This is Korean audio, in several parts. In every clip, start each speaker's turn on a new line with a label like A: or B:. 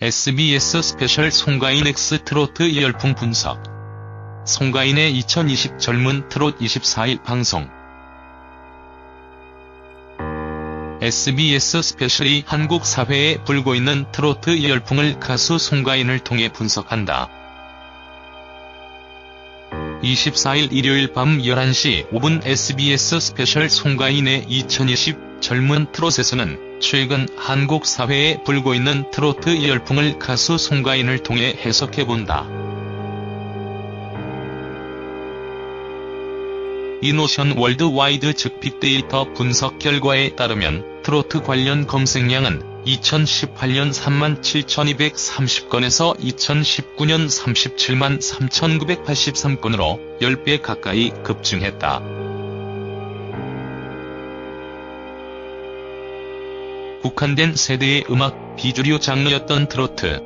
A: SBS 스페셜 송가인 X 트로트 열풍 분석. 송가인의 2020 젊은 트롯 24일 방송. SBS 스페셜이 한국 사회에 불고 있는 트로트 열풍을 가수 송가인을 통해 분석한다. 24일 일요일 밤 11시 5분 SBS 스페셜 송가인의 2020 젊은 트롯에서는 최근 한국 사회에 불고 있는 트로트 열풍을 가수 송가인을 통해 해석해본다. 이노션 월드와이드 즉 빅데이터 분석 결과에 따르면 트로트 관련 검색량은 2018년 37,230건에서 2019년 37만 3,983건으로 10배 가까이 급증했다. 국한된 세대의 음악 비주류 장르였던 트로트.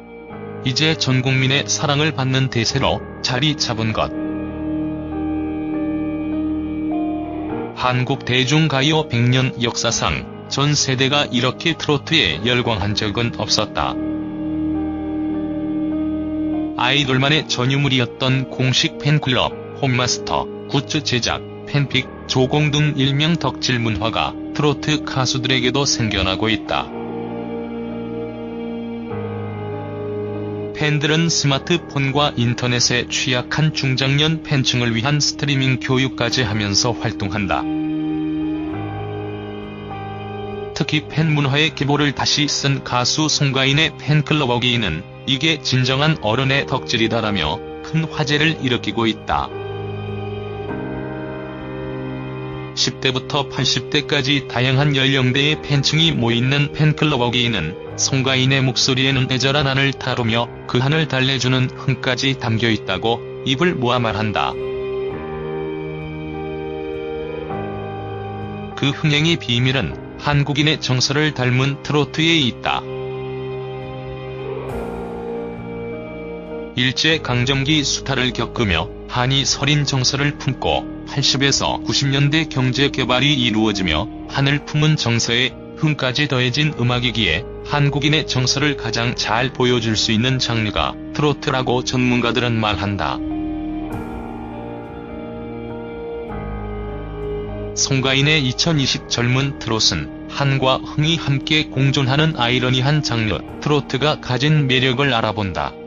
A: 이제 전 국민의 사랑을 받는 대세로 자리 잡은 것. 한국 대중가요 100년 역사상 전 세대가 이렇게 트로트에 열광한 적은 없었다. 아이돌만의 전유물이었던 공식 팬클럽, 홈마스터, 굿즈 제작, 팬픽, 조공 등 일명 덕질 문화가 트로트 가수들에게도 생겨나고 있다. 팬들은 스마트폰과 인터넷에 취약한 중장년 팬층을 위한 스트리밍 교육까지 하면서 활동한다. 특히 팬 문화의 기보를 다시 쓴 가수 송가인의 팬클럽 어게인은 이게 진정한 어른의 덕질이다라며 큰 화제를 일으키고 있다. 10대부터 80대까지 다양한 연령대의 팬층이 모이는 팬클럽 어게인은 송가인의 목소리에는 애절한 한을 다루며 그 한을 달래주는 흥까지 담겨있다고 입을 모아 말한다. 그 흥행의 비밀은 한국인의 정서를 닮은 트로트에 있다. 일제 강점기 수탈을 겪으며 한이 서린 정서를 품고 80에서 90년대 경제 개발이 이루어지며 한을 품은 정서에 흥까지 더해진 음악이기에 한국인의 정서를 가장 잘 보여줄 수 있는 장르가 트로트라고 전문가들은 말한다. 송가인의 2020 젊은 트롯은 한과 흥이 함께 공존하는 아이러니한 장르 트로트가 가진 매력을 알아본다.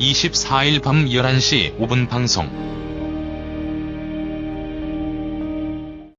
A: 24일 밤 11시 5분 방송